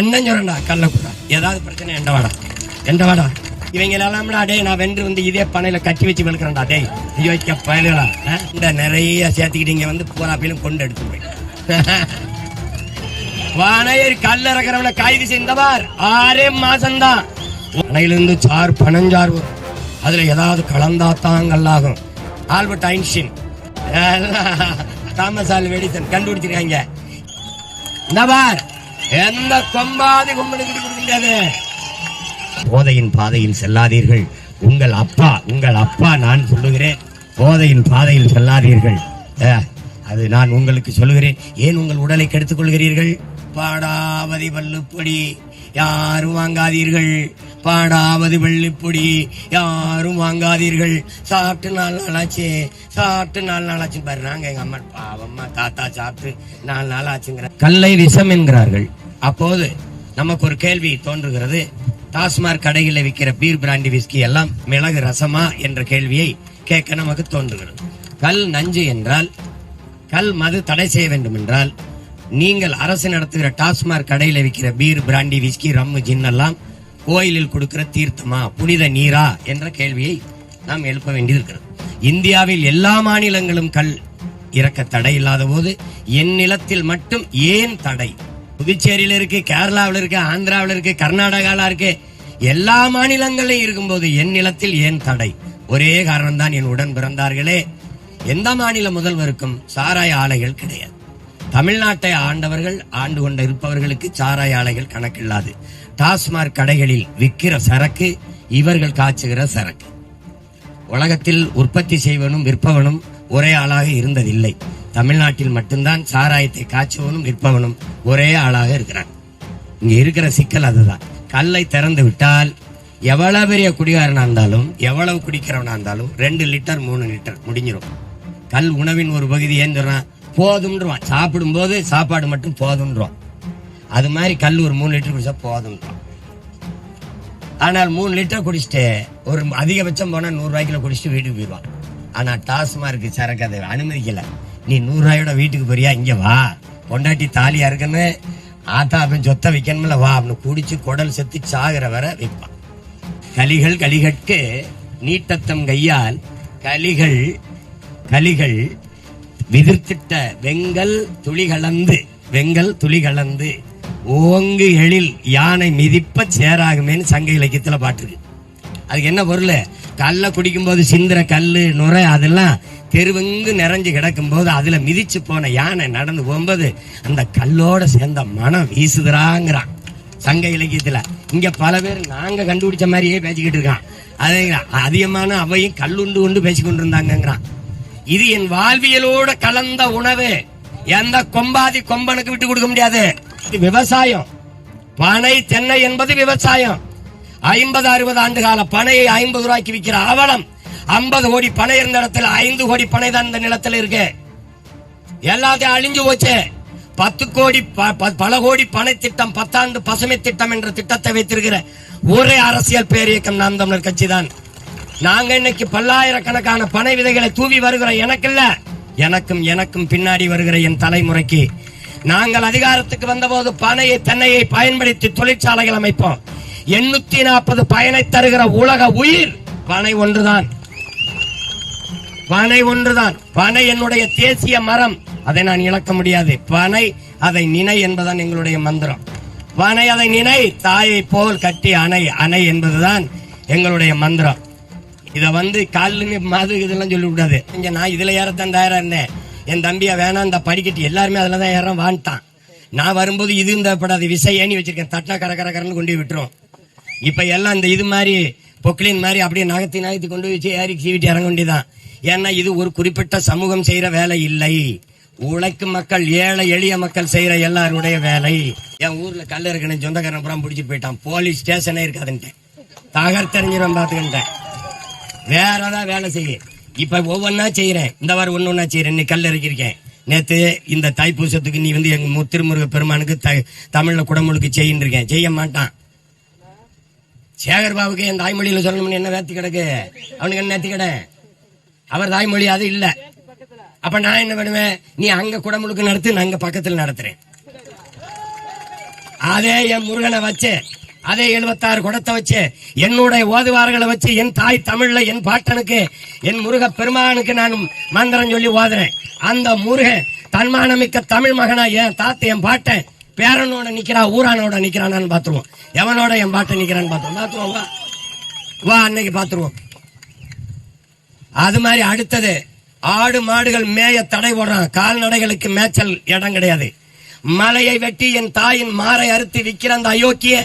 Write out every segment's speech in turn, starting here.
அண்ணன் சொல்றா கள்ளக்கூடா. ஏதாவது பிரச்சனை எந்த வாடா. எந்த வாடா. இவங்க எல்லாம்டா டேய் நான் வென்று வந்து இதே பனையில கட்டி வச்சு வெளுக்கிறேன்டா டேய். யோசிக்க பயலுகளா. ஆ? இந்த நிறைய சேர்த்துக்கிட்டீங்க வந்து போராப்பிலும் கொண்டு எடுத்து போய். வானையர் கல்ல இறக்குறவனை கைது செய்தவார் ஆறே மாசம்தான். அணையிலிருந்து சார் பனஞ்சார் அதுல ஏதாவது கலந்தாத்தான் கல்லாகும். Albert Einstein. Thomas Alva Edison கண்டுபிடிச்சிருக்காங்க. இந்த பார். எந்த கொம்பாதி கும்பலுக்கு போதையின் பாதையில் செல்லாதீர்கள். உங்கள் அப்பா உங்கள் அப்பா நான் சொல்லுகிறேன். போதையின் பாதையில் செல்லாதீர்கள். அது நான் உங்களுக்கு சொல்லுகிறேன். ஏன் உங்கள் உடலை கெடுத்துக் கொள்கிறீர்கள்? பாடாவதி வல்லுப்படி யாரும் வாங்காதீர்கள். பாடாவது வெள்ளிப்பொடி. யாரும் வாங்காதீர்கள். சாப்பிட்டு நாலு நாளாச்சு. சாப்பிட்டு நாலு நாளாச்சுன்னு பாரு நாங்க எங்க அம்மா பாவம்மா தாத்தா சாப்பிட்டு நாலு நாள் ஆச்சுங்கிற கல்லை விஷம் என்கிறார்கள். அப்போது நமக்கு ஒரு கேள்வி தோன்றுகிறது. டாஸ்மாக் கடைகளில் விற்கிற பீர் பிராண்டி விஸ்கி எல்லாம் மிளகு ரசமா என்ற கேள்வியை கேட்க நமக்கு தோன்றுகிறது. கல் நஞ்சு என்றால் கல் மது தடை செய்ய வேண்டும் என்றால் நீங்கள் அரசு நடத்துகிற டாஸ்மாக் கடையில் விற்கிற beer brandy whisky rum gin எல்லாம் கோயிலில் கொடுக்கிற தீர்த்தமா புனித நீரா என்ற கேள்வியை நாம் எழுப்ப வேண்டியிருக்கிறது. இந்தியாவில் எல்லா மாநிலங்களும் கல் இறக்க தடை இல்லாத போது என் நிலத்தில் மட்டும் ஏன் தடை? புதுச்சேரியில இருக்கு கேரளாவில் இருக்கு ஆந்திராவில் இருக்கு கர்நாடகாவில் இருக்கு எல்லா மாநிலங்களிலும் இருக்கும்போது என் நிலத்தில் ஏன் தடை? ஒரே காரணம் தான் என் உடன் பிறந்தார்களே. எந்த மாநில முதல்வருக்கும் சாராய ஆலைகள் கிடையாது. தமிழ்நாட்டை ஆண்டவர்கள் ஆண்டு கொண்ட இருப்பவர்களுக்கு சாராய ஆலைகள் கணக்கில்லாது. டாஸ்மாக் கடைகளில் விற்கிற சரக்கு இவர்கள் காய்ச்சுகிற சரக்கு. உலகத்தில் உற்பத்தி செய்வனும் விற்பவனும் ஒரே ஆளாக இருந்ததில்லை. தமிழ்நாட்டில் மட்டும்தான் சாராயத்தை காய்ச்சுவனும் விற்பவனும் ஒரே ஆளாக இருக்கிறான். இங்க இருக்கிற சிக்கல் அதுதான். கல்லை திறந்து விட்டால் எவ்வளவு பெரிய குடிகாரனா இருந்தாலும் எவ்வளவு குடிக்கிறவனா இருந்தாலும் ரெண்டு லிட்டர் மூணு லிட்டர் முடிஞ்சிடும் கல் உணவின் ஒரு பகுதி ஏன் சொல்றான்? போதும்ன்றான் சாப்பிடும்போது சாப்பாடு மட்டும் போதும்ன்றான் அது மாதிரி கல் ஒரு மூணு லிட்டர் குடிச்சா போதும். ஆனால் மூணு லிட்டர் குடிச்சிட்டு ஒரு அதிகபட்சம் போனால் நூறு குடிச்சிட்டு வீட்டுக்கு போயிடுவான் ஆனால் டாஸ்மார்க் சரக்கு அதை அனுமதிக்கலை. நீ நூறுரூவாயோட வீட்டுக்கு போறியா? இங்கே வா. பொண்டாட்டி தாலியாக இருக்குன்னு ஆத்தா அப்பன் சொத்தை வைக்கணும்ல வா அப்படின்னு குடிச்சு குடல் செத்து சாகிற வரை வைப்பான். கலிகள் கலிகட்கு நீட்டத்தம் கையால் கலிகள் கலிகள் விதிர்த்திட்ட வெங்கல் துளி கலந்து வெங்கல் துளி கலந்து ஓங்கு எழில் யானை மிதிப்ப சேராகுமேன்னு சங்க இலக்கியத்தில் பாட்டுருக்கு. அதுக்கு என்ன பொருள்? கல்லை குடிக்கும்போது சிந்துற கல் நுரை அதெல்லாம் தெருவெங்கு நிறைஞ்சு கிடக்கும்போது அதில் மிதிச்சு போன யானை நடந்து போகும்போது அந்த கல்லோட சேர்ந்த மனம் வீசுதுறாங்கிறான். சங்க இலக்கியத்தில். இங்கே பல பேர் நாங்கள் கண்டுபிடிச்ச மாதிரியே பேசிக்கிட்டு இருக்கான். அதே அதிகமான அவையும் கல்லுண்டு உண்டு பேசிக்கொண்டு இருந்தாங்கிறான் இது என் வாழ்வியலோட கலந்த உணவு. எந்த கொம்பாதி கொம்பனுக்கு விட்டு கொடுக்க முடியாது. இது விவசாயம். பனை தென்னை என்பது விவசாயம். ஐம்பது அறுபது ஆண்டு கால பனையை ஐம்பது ரூபாய்க்கு விற்கிற அவலம் ஐம்பது கோடி பனை இருந்த இடத்துல ஐந்து கோடி பனை தான் இந்த நிலத்துல இருக்கு. எல்லாத்தையும் அழிஞ்சு போச்சு. பத்து கோடி ப- ப- பல கோடி பனை திட்டம் பத்தாண்டு பசுமை திட்டம் என்ற திட்டத்தை வைத்திருக்கிற ஒரே அரசியல் பேரியக்கம் நாம் தமிழர் கட்சி தான். நாங்க இன்னைக்கு பல்லாயிரக்கணக்கான பனை விதைகளை தூவி வருகிற எனக்கு இல்ல எனக்கும் எனக்கும் பின்னாடி வருகிற என் தலைமுறைக்கு நாங்கள் அதிகாரத்துக்கு வந்தபோது பனையை தென்னையை பயன்படுத்தி தொழிற்சாலைகள் அமைப்போம். எண்ணூத்தி நாற்பது பயனை தருகிற உலக உயிர் பனை ஒன்றுதான். பனை ஒன்றுதான். பனை என்னுடைய தேசிய மரம். அதை நான் இழக்க முடியாது. பனை அதை நினை என்பதுதான் எங்களுடைய மந்திரம். பனை அதை நினை தாயை போல் கட்டி அணை அணை என்பதுதான் எங்களுடைய மந்திரம். இதை வந்து காலிலுமே மது இதெல்லாம் சொல்லிவிடாது. இங்கே நான் இதில் ஏறத்தான் தயாராக இருந்தேன். என் தம்பியை வேணாம் இந்த படிக்கட்டு எல்லாருமே அதில் தான் ஏறம் வான்ட்டான். நான் வரும்போது இது இந்த படாது விசை ஏணி வச்சிருக்கேன் தட்டா கர கர கரன்னு கொண்டு போய் விட்டுரும். இப்போ எல்லாம் இந்த இது மாதிரி பொக்லின் மாதிரி அப்படியே நகர்த்தி நகத்தி கொண்டு வச்சு ஏறி சீவிட்டு இறங்க வேண்டியதான் ஏன்னா இது ஒரு குறிப்பிட்ட சமூகம் செய்கிற வேலை இல்லை. உழைக்கும் மக்கள் ஏழை எளிய மக்கள் செய்கிற எல்லாருடைய வேலை. என் ஊரில் கல் இருக்கணும் சொந்தக்காரன் புறம் பிடிச்சி போயிட்டான். போலீஸ் ஸ்டேஷனே இருக்காதுன்ட்டேன். தகர்த்தறிஞ்சிடும் பார்த்துக்கிட்டேன். வேற ஏதாவது வேலை செய்ய. இப்ப ஒவ்வொன்னா செய்யறேன் இந்த வாரம் ஒன்னு ஒன்னா செய்யறேன் நீ கல் இறக்கிருக்கேன் நேத்து இந்த தைப்பூசத்துக்கு நீ வந்து எங்க திருமுருக பெருமானுக்கு த- தமிழ்ல குடமுழுக்கு செய்யின்னு இருக்கேன். செய்ய மாட்டான். சேகர் பாபுக்கு என் தாய்மொழியில சொல்லணும்னு என்ன வேத்தி கிடக்கு? அவனுக்கு என்ன நேத்தி கிட? அவர் தாய்மொழி அது இல்ல. அப்ப நான் என்ன பண்ணுவேன்? நீ அங்க குடமுழுக்கு நடத்து நான் அங்க பக்கத்துல நடத்துறேன். அதே என் முருகனை வச்சேன் அதே எழுபத்தாறு குடத்தை வச்சு என்னுடைய ஓதுவார்களை வச்சு என் தாய் தமிழ்ல என் பாட்டனுக்கு என் முருக பெருமானுக்கு நான் மந்திரம் சொல்லி ஓதுறேன். அந்த முருக தன்மானமிக்க தமிழ் மகனா என் தாத்த என் பாட்டன் பேரனோட நிக்கிறா ஊரானோட நிக்கிறானான்னு பாத்துருவோம் எவனோட என் பாட்டன் நிக்கிறான்னு பாத்துருவோம் பாத்துருவோம் வா. வா அன்னைக்கு பாத்துருவோம் அது மாதிரி அடுத்தது ஆடு மாடுகள் மேய தடை போடுறான். கால்நடைகளுக்கு மேய்ச்சல் இடம் கிடையாது. மலையை வெட்டி என் தாயின் மாரை அறுத்து விற்கிற அந்த அயோக்கிய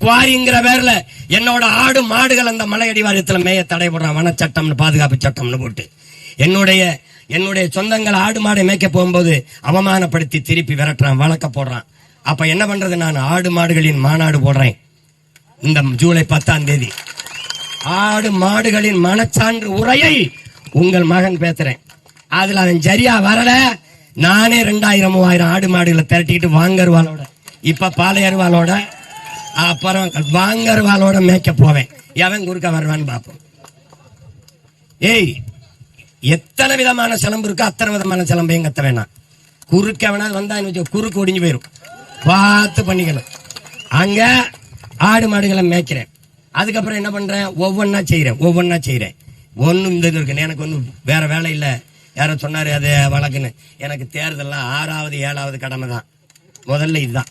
குவாரிங்கிற பேர்ல என்னோட ஆடு மாடுகள் அந்த மலை அடிவாரத்தில் மேய தடை போடுறான். வனச்சட்டம்னு பாதுகாப்பு சட்டம்னு போட்டு. என்னுடைய என்னுடைய சொந்தங்கள் ஆடு மாடை மேய்க்க போகும்போது அவமானப்படுத்தி திருப்பி விரட்டுறான் வழக்க போடுறான். அப்ப என்ன பண்றது நான்? ஆடு மாடுகளின் மாநாடு போடுறேன். இந்த ஜூலை பத்தாம் தேதி. ஆடு மாடுகளின் மனச்சான்று உரையை உங்கள் மகன் பேசுறேன் அதுல அவன் சரியா வரல. நானே ரெண்டாயிரம் மூவாயிரம் ஆடு மாடுகளை திரட்டிட்டு வாங்கருவாளோட. இப்ப பாலையருவாளோட அப்புறம் வாங்கருவாளோட மேய்க்க போவேன். எவன் குறுக்க வருவான்னு பார்ப்போம். ஏய் எத்தனை விதமான சிலம்பு இருக்கோ அத்தனை விதமான சிலம்பையும் கத்த வேணாம் குறுக்க வேணா வந்தான்னு வச்சு குறுக்கு ஒடிஞ்சு போயிரும். பார்த்து பண்ணிக்கணும். அங்க ஆடு மாடுகளை மேய்க்கிறேன். அதுக்கப்புறம் என்ன பண்றேன்? ஒவ்வொன்னா செய்யறேன் ஒவ்வொன்னா செய்யறேன் ஒன்றும் இந்த இது இருக்குன்னு எனக்கு ஒன்றும் வேற வேலை இல்லை. யாரோ சொன்னார் அது வழக்குன்னு. எனக்கு தேர்தல்லாம் ஆறாவது ஏழாவது கடமை தான். முதல்ல இதுதான்.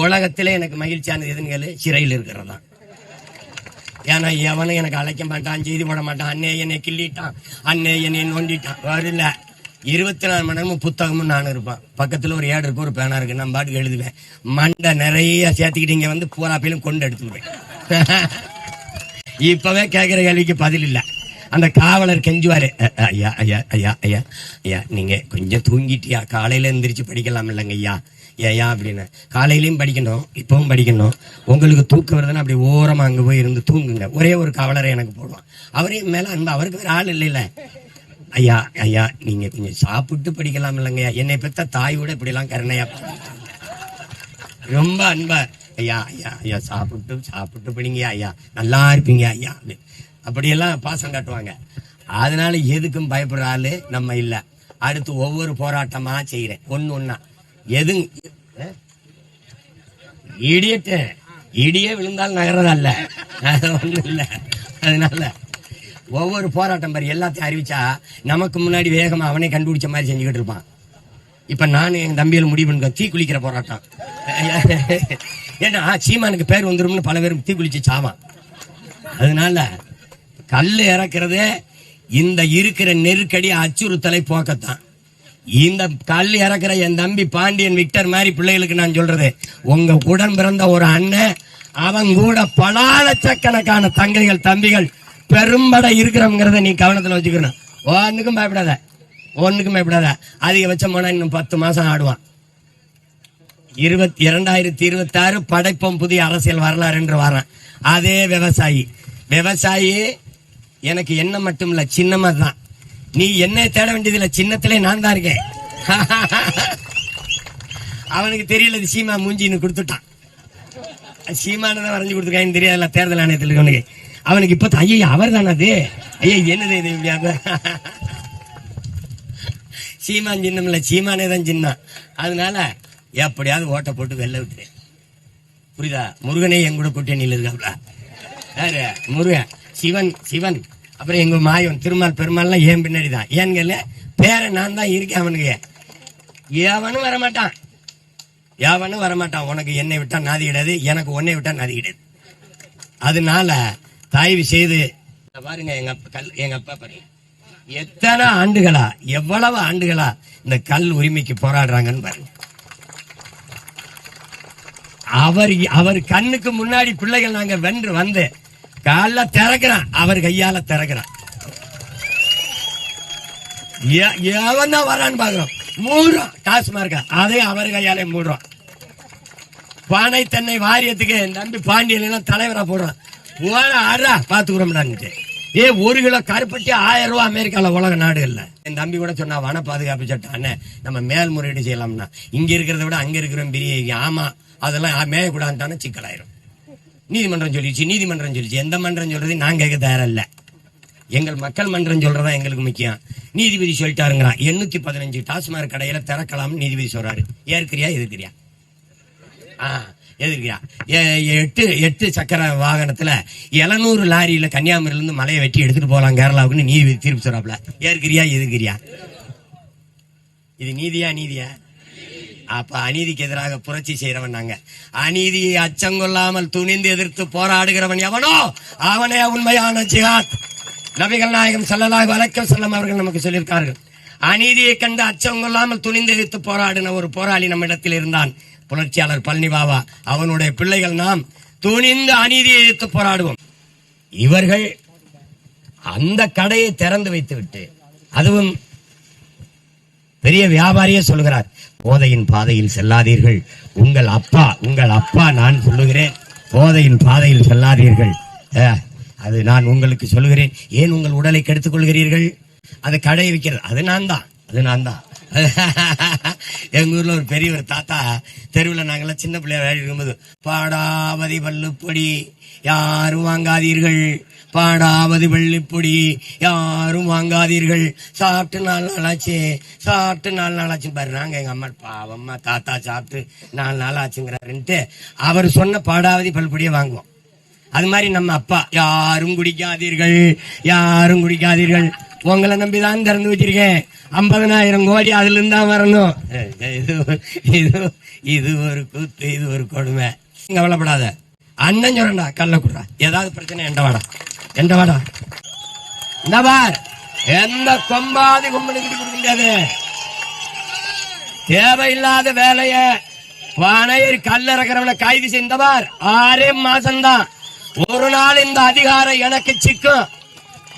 உலகத்தில் எனக்கு மகிழ்ச்சியானது எதுன்னு கேளு சிறையில் இருக்கிறதா ஏன்னா எவனும் எனக்கு அழைக்க மாட்டான் செய்தி போட மாட்டான். அண்ணே என்னை கிள்ளிட்டான் அண்ணே என்னை நோண்டிட்டான். வரல. இருபத்தி நாலு மணி நேரமும் புத்தகமும் நானும் இருப்பேன். பக்கத்தில் ஒரு ஏடு இருக்கு ஒரு பேனா இருக்கு நான் பாட்டுக்கு எழுதுவேன். மண்டை நிறைய சேர்த்துக்கிட்டு இங்கே வந்து பூராப்பிலும் கொண்டு எடுத்துருவேன் இப்பவே கேட்குற கேள்விக்கு பதில் இல்லை. அந்த காவலர் கெஞ்சுவாரு ஐயா ஐயா ஐயா ஐயா ஐயா நீங்க கொஞ்சம் தூங்கிட்டியா? காலையில எந்திரிச்சு படிக்கலாம் இல்லைங்க ஐயா. ஏயா அப்படின்னு? காலையிலையும் படிக்கணும் இப்பவும் படிக்கணும். உங்களுக்கு தூக்கம் வருதுன்னா அப்படி ஓரமா அங்க போய் இருந்து தூங்குங்க. ஒரே ஒரு கவலரை எனக்கு போடுவான். அவரையும் மேல அன்பு அவருக்கு வேற ஆள் இல்லைல்ல. ஐயா ஐயா நீங்க கொஞ்சம் சாப்பிட்டு படிக்கலாம் இல்லைங்கய்யா. என்னை பெற்ற தாய் கூட இப்படிலாம் கருணையா ரொம்ப அன்பா. ஐயா ஐயா ஐயா சாப்பிட்டு சாப்பிட்டு படிங்க ஐயா. நல்லா இருப்பீங்க ஐயா அப்படி. அப்படியெல்லாம் பாசம் காட்டுவாங்க. அதனால எதுக்கும் பயப்படுற ஆள் நம்ம இல்லை. அடுத்து ஒவ்வொரு போராட்டமா செய்யறேன் ஒன்று ஒன்னா எது இடியட்டு. இடியே விழுந்தால் நகரதல்ல அது ஒண்ணும் அதனால ஒவ்வொரு போராட்டம் பாரு எல்லாத்தையும் அறிவிச்சா நமக்கு முன்னாடி வேகமா அவனே கண்டுபிடிச்ச மாதிரி செஞ்சுக்கிட்டு இருப்பான். இப்ப நானும் என் தம்பியில முடிவு பண்ணிக்கோ தீ குளிக்கிற போராட்டம். ஏன்னா சீமானுக்கு பேர் வந்துரும்னு பல பேரும் தீ குளிச்சு சாவான். அதனால கல் இறக்குறதே இந்த இருக்கிற நெருக்கடி அச்சுறுத்தலை போக்கத்தான். இந்த கல் இறக்குற என் தம்பி பாண்டியன் விக்டர் மாதிரி பிள்ளைகளுக்கு நான் சொல்றது. உங்க உடன் பிறந்த ஒரு அண்ணன் அவன் கூட பல லட்சக்கணக்கான தங்கைகள் தம்பிகள் பெரும்பட இருக்கிறவங்கிறத நீ கவனத்துல வச்சுக்கணும். ஒன்றுக்கும் பயப்படாத. ஒன்றுக்கும் பயப்படாத. அதிகபட்சம் போனால் இன்னும் பத்து மாசம் ஆடுவான். இருபத்தி இரண்டாயிரத்தி இருபத்தி ஆறு படைப்போம் புதிய அரசியல் வரலாறு என்று வரேன் அதே விவசாயி. விவசாயி எனக்கு என்ன மட்டும் இல்லை சின்னமாக தான் நீ என்ன தேட வேண்டியதில்லை. சின்னத்திலே நான் தான் இருக்கேன். அவனுக்கு தெரியல இது சீமா மூஞ்சின்னு கொடுத்துட்டான். சீமான தான் வரைஞ்சு கொடுத்துருக்கான்னு தெரியாதுல தேர்தல் ஆணையத்தில் இருக்கவனுக்கு. அவனுக்கு இப்ப ஐயா அவர் தானே அது? ஐயா என்னது இது சீமான் சின்னம் இல்ல சீமானே தான் சின்னம். அதனால எப்படியாவது ஓட்டை போட்டு வெளில விட்டுரு. புரியுதா? முருகனே என் கூட கூட்டணியில் இருக்காப்ல யாரு? முருகன். சிவன் சிவன். அப்புறம் எங்க மாயவன் திருமால் பெருமாள்லாம் ஏன் பின்னாடி தான் ஏன்னு கேளு பேரை நான் தான் இருக்கேன் அவனுக்கு. ஏவனும் வரமாட்டான். ஏவனும் வரமாட்டான். உனக்கு என்னை விட்டா நாதி கிடையாது எனக்கு உன்னை விட்டா நாதி கிடையாது. அதனால தயவு செய்து பாருங்க எங்க அப்பா கல் எங்க அப்பா பாருங்க. எத்தனை ஆண்டுகளா எவ்வளவு ஆண்டுகளா இந்த கல் உரிமைக்கு போராடுறாங்கன்னு பாருங்க. அவர் அவர் கண்ணுக்கு முன்னாடி பிள்ளைகள் நாங்க வென்று வந்து கால திறக்கிறான். அவர் கையால திறக்கிறான். எ- எவன் தான் வரான்னு பாக்குறோம் மூடுறோம் மார்க்க அதே அவர் கையாலே மூடுறோம் பானை தென்னை வாரியத்துக்கு என் தம்பி பாண்டியன் எல்லாம் தலைவரா போடுறான். போட ஆடுறா பாத்துக்கிறோம்டான்ட்டு ஏ ஒரு கிலோ கருப்பட்டி ஆயிரம் ரூபாய் அமெரிக்கால உலக நாடுகளில் என் தம்பி கூட சொன்னா வன பாதுகாப்பு சட்டம் அண்ணே நம்ம மேல்முறையீடு செய்யலாம்னா. இங்க இருக்கிறத விட அங்க இருக்கிறோம் பெரிய ஆமா அதெல்லாம் மேயக்கூடாதுன்னு சிக்கலாயிரும். நீதிமன்றம் சொல்லிச்சு நீதிமன்றம் சொல்லிச்சு எந்த மன்றம் சொல்றது நான் கேட்க தயாரில்ல. இல்ல எங்கள் மக்கள் மன்றம் சொல்றதா எங்களுக்கு முக்கியம். நீதிபதி சொல்லிட்டாருங்கிறான். எண்ணூத்தி பதினஞ்சு டாஸ்மாக் கடையில திறக்கலாம்னு நீதிபதி சொல்றாரு. ஏற்கிறியா எதிர்க்கிறியா? ஆ எதிர்க்கிறியா? எட்டு எட்டு சக்கர வாகனத்துல எழுநூறு லாரியில கன்னியாகுமரியில இருந்து மலையை வெட்டி எடுத்துட்டு போலாம் கேரளாவுக்குன்னு நீதிபதி தீர்ப்பு சொல்றாப்ல ஏற்கிறியா எதிர்க்கிறியா? இது நீதியா நீதியா? அப்ப அநீதிக்கு எதிராக புரட்சி செய்யறவன் நாங்க. அநீதியை அச்சங்கொள்ளாமல் துணிந்து எதிர்த்து போராடுகிறவன் எவனோ அவனே உண்மையான ஜிஹாத். நபிகள் நாயகம் ஸல்லல்லாஹு அலைஹி செல்லம் அவர்கள் நமக்கு சொல்லியிருக்கார்கள். அநீதியை கண்டு அச்சம் கொள்ளாமல் துணிந்து எதிர்த்து போராடின ஒரு போராளி நம்மிடத்தில் இருந்தான். புரட்சியாளர் பழனி பாபா. அவனுடைய பிள்ளைகள் நாம் துணிந்து அநீதியை எதிர்த்து போராடுவோம். இவர்கள் அந்த கடையை திறந்து வைத்து விட்டு அதுவும் பெரிய வியாபாரியே சொல்லுகிறார் போதையின் பாதையில் செல்லாதீர்கள். உங்கள் அப்பா உங்கள் அப்பா நான் சொல்லுகிறேன் போதையின் பாதையில் செல்லாதீர்கள். அது நான் உங்களுக்கு சொல்லுகிறேன். ஏன் உங்கள் உடலை கெடுத்துக் கொள்கிறீர்கள் அது கடை வைக்கிறது அது நான் தான். அது நான் தான். எங்க ஊர்ல ஒரு பெரிய ஒரு தாத்தா தெருவில் நாங்கெல்லாம் சின்ன பிள்ளையா இருக்கும்போது பாடாவதி பல்லுப்பொடி யாரும் வாங்காதீர்கள். பாடாவது வெள்ளிப்பொடி. யாரும் வாங்காதீர்கள். சாப்பிட்டு நாலு நாளாச்சு. சாப்பிட்டு நாலு நாளாச்சு பாரு நாங்க எங்க அம்மா பாவம்மா தாத்தா சாப்பிட்டு நாலு நாள் ஆச்சுங்கிறாருன்ட்டு அவர் சொன்ன பாடாவதி பல்பொடியை வாங்குவோம். அது மாதிரி நம்ம அப்பா யாரும் குடிக்காதீர்கள். யாரும் குடிக்காதீர்கள். உங்களை நம்பி தான் திறந்து வச்சிருக்கேன். ஐம்பதனாயிரம் கோடி அதுல இருந்தா தான் வரணும் இது இது இது ஒரு கூத்து இது ஒரு கொடுமை. கவலைப்படாத. அண்ணன் சொல்றா கல்ல குடுறா. ஏதாவது பிரச்சனை என்ன வாடா. எந்த வாடா? இந்த பார். எந்த கொம்பாதி கும்பலுக்கு கொடுக்க முடியாது தேவையில்லாத வேலைய பனையர் கல்லறக்கிறவனை கைது செய்தவர் ஆறே மாசம்தான். ஒரு நாள் இந்த அதிகாரம் எனக்கு சிக்கும்.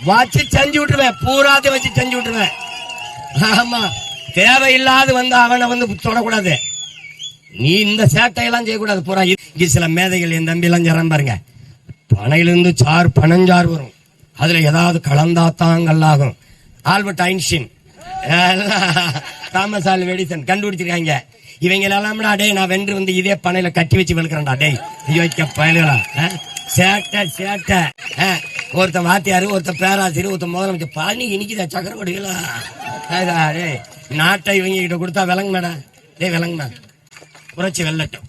வச்சு செஞ்சு விட்டுருவேன். பூராத்தையும் வச்சு செஞ்சு விட்டுருவேன். ஆமா. தேவையில்லாது வந்து அவனை வந்து தொடக்கூடாது. நீ இந்த சேட்டையெல்லாம் செய்யக்கூடாது. பூரா இங்க சில மேதைகள் என் தம்பி எல்லாம் பாருங்க. பனையிலிருந்து சாறு பனஞ்சாறு வரும். அதுல ஏதாவது கலந்தாத்தாங்கல்லாகும் Albert Einstein. Thomas Alva Edison கண்டுபிடிச்சிருக்காங்க. இவங்க எல்லாம்டா டேய் நான் வென்று வந்து இதே பனையில கட்டி வச்சு வெளுக்கிறேன்டா டேய். வைக்க பயலுகளா சேட்டை சேட்டை ஆ, ஒருத்தன் வாத்தியாரு ஒருத்தன் பேராசிரியர் ஒருத்தன் முதலமைச்சர். பழனி இனிக்குதா சக்கர கொடிகளா டேய். நாட்டை இவங்க கிட்ட கொடுத்தா விளங்குனடா டேய் விளங்குனா புரட்சி வெள்ளட்டும்